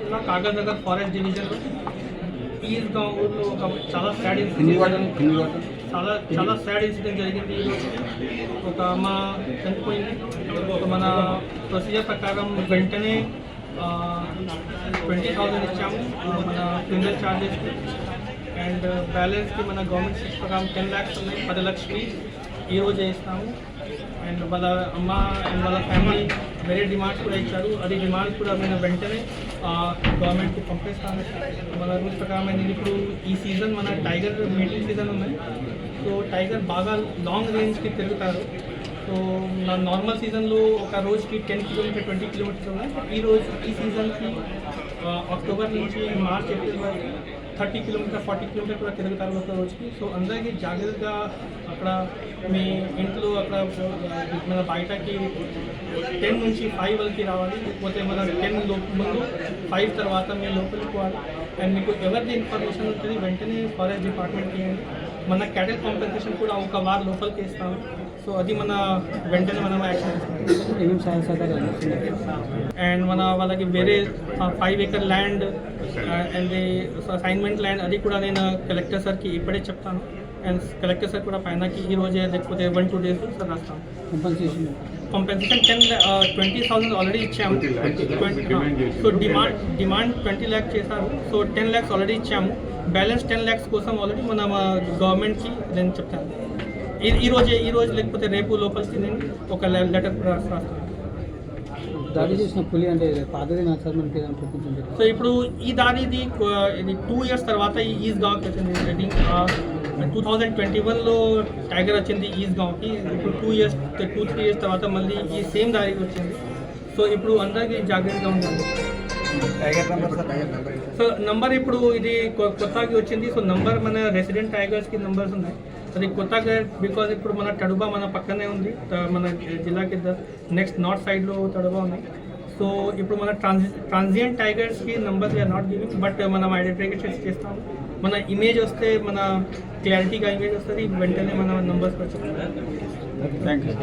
జిల్లా కాగజ్ నగర్ ఫారెస్ట్ డివిజన్లో ఈజ్ గాంవ్ ఊర్లో ఒక చాలా సాడ్ హిందీ ఇన్సిడెంట్ వాడని హిందీ వాడని చాలా చాలా సాడ్ ఇన్సిడెంట్ జరిగింది ఈరోజు ఒక అమ్మ చనిపోయింది ఒక మన ప్రొసీజర్ ప్రకారం వెంటనే ట్వంటీ థౌజండ్ ఇచ్చాము మన ఫ్యూనరల్ ఛార్జెస్కి అండ్ బ్యాలెన్స్కి మన గవర్నమెంట్ స్కీమ్స్ ప్రకారం టెన్ ల్యాక్స్ ఉన్నాయి పది లక్షలు ఈ రోజే ఇస్తాము అండ్ వాళ్ళ అమ్మ అండ్ వాళ్ళ ఫ్యామిలీ వేరే డిమాండ్స్ కూడా ఇచ్చారు. అది డిమాండ్స్ కూడా మేము వెంటనే గవర్నమెంట్కి పంపిస్తాను. మన రూల్స్ ప్రకారం నేను ఇప్పుడు ఈ సీజన్ మన టైగర్ మిడిల్ సీజన్ ఉన్నాయి సో టైగర్ బాగా లాంగ్ రేంజ్కి తిరుగుతారు. సో నా నార్మల్ సీజన్లో ఒక రోజుకి టెన్ కిలోమీటర్ ట్వంటీ కిలోమీటర్స్ ఉన్నాయి. ఈ రోజు ఈ సీజన్కి అక్టోబర్ నుంచి మార్చ్ ఏప్రిల్ వరకు థర్టీ కిలోమీటర్ ఫార్టీ కిలోమీటర్ కూడా తిరుగుతారు ఒక సో అందరికీ జాగ్రత్తగా అక్కడ మీ ఇంట్లో అక్కడ మన బయటకి టెన్ నుంచి ఫైవ్ వరకు రావాలి. లేకపోతే మన టెన్ ముందు ఫైవ్ తర్వాత మీరు లోపలికి పోవాలి. అండ్ మీకు ఎవరిది ఇన్ఫర్మేషన్ ఉంటుంది వెంటనే ఫారెస్ట్ డిపార్ట్మెంట్కి మన క్యాటల్ కాంపెన్సేషన్ కూడా ఒక వారం లోపలికి ఇస్తాము సో అది మన వెంటనే మనం యాక్షన్ ఏమేమి సహకారాలు అందిస్తున్నారు అండ్ మన వాళ్ళకి వేరే five acre land and assignment land అది కూడా నేను కలెక్టర్ సార్కి ఇప్పుడే చెప్తాను. అండ్ కలెక్టర్ సార్ కూడా పైనకి ఈ రోజే లేకపోతే వన్ టూ డేస్ సార్ రాస్తాను. Compensation compensation ten twenty thousand already ఇచ్చాము so demand demand twenty lakhs చేశారు సో టెన్ ల్యాక్స్ ఆల్రెడీ ఇచ్చాము బ్యాలెన్స్ టెన్ ల్యాక్స్ కోసం ఆల్రెడీ మన గవర్నమెంట్కి నేను చెప్తాను ఈ ఈ రోజే ఈ రోజు లేకపోతే రేపు లోపలికి నేను ఒక లెటర్ రాస్తాను దాడి చేసిన పులి అంటే పాతది నా సార్ మనకి ఏదైనా చూపించండి సో ఇప్పుడు ఈ దానిది కొ- ఇది టూ ఇయర్స్ తర్వాత ఈ ఈజ్ గావ్కి వచ్చింది టూ థౌజండ్ ట్వంటీ వన్లో టైగర్ వచ్చింది ఈజ్ గావ్కి ఇప్పుడు two years two three years తర్వాత మళ్ళీ ఈ సేమ్ దారికి వచ్చింది. సో ఇప్పుడు అందరికీ జాగ్రత్తగా ఉండాలి సో నంబర్ ఇప్పుడు ఇది కొత్తగా వచ్చింది. సో నంబర్ మన రెసిడెంట్ టైగర్స్కి నంబర్స్ ఉన్నాయి. అది కొత్తగా బికాజ్ ఇప్పుడు మన తడుబా మన పక్కనే ఉంది. మన జిల్లాకి నెక్స్ట్ నార్త్ సైడ్లో తడుబా ఉంది. సో ఇప్పుడు మన ట్రాన్సి transient టైగర్స్కి numbers are not giving but మనం ఐడెంటిఫికేషన్ చేస్తాం. మన ఇమేజ్ వస్తే మన క్లారిటీగా ఇమేజ్ వస్తుంది వెంటనే మన నంబర్స్ వచ్చి థ్యాంక్ యూ